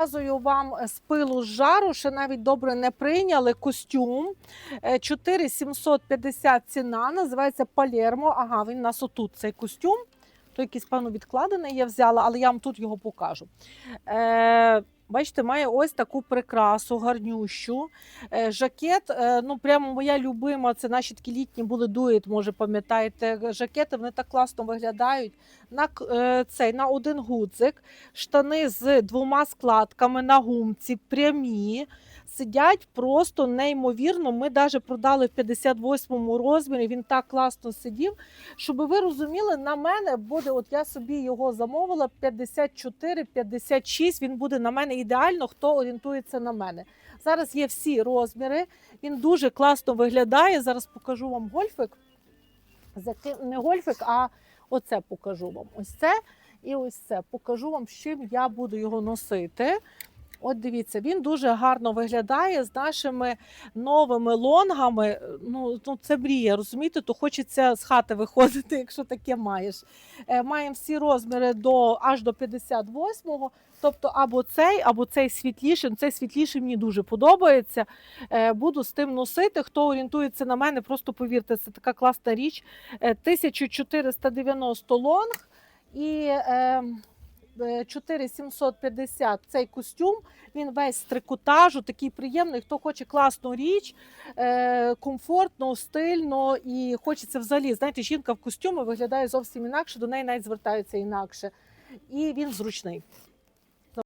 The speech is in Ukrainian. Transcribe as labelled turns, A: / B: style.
A: Показую вам з пилу з жару, ще навіть добре не прийняли костюм. Е, 4750 ціна, називається Палермо. Ага, він у нас отут цей костюм. То якийсь, певно, відкладений я взяла, але я вам тут його покажу. Е, бачите, має ось таку прикрасу, гарнющу. Е, жакет, е, ну прямо моя любима, це наші такі літні були дует, може пам'ятаєте. Жакети вони так класно виглядають. На, е, цей, на один гудзик штани з двома складками на гумці, прямі, сидять просто неймовірно. Ми навіть продали в 58-му розмірі. Він так класно сидів. Щоб ви розуміли, на мене буде, от я собі його замовила 54-56. Він буде на мене ідеально, хто орієнтується на мене. Зараз є всі розміри. Він дуже класно виглядає. Зараз покажу вам гольфик. Не гольфик, а оце покажу вам. Ось це і ось це. Покажу вам, з чим я буду його носити. От дивіться, він дуже гарно виглядає з нашими новими лонгами. Ну, ну це мрія, розумієте? То хочеться з хати виходити, якщо таке маєш. Е, маємо всі розміри до аж до 58-го. Тобто або цей, або цей світліший. Ну, Цей світліший мені дуже подобається. Е, буду з тим носити. Хто орієнтується на мене, просто повірте, це така класна річ. Е, 1490 лонг і е, е, 4750 цей костюм. Він весь з трикотажу, такий приємний. Хто хоче класну річ, е, комфортно, стильно і хочеться взагалі. Знаєте, жінка в костюмі виглядає зовсім інакше, до неї навіть звертаються інакше. І він зручний.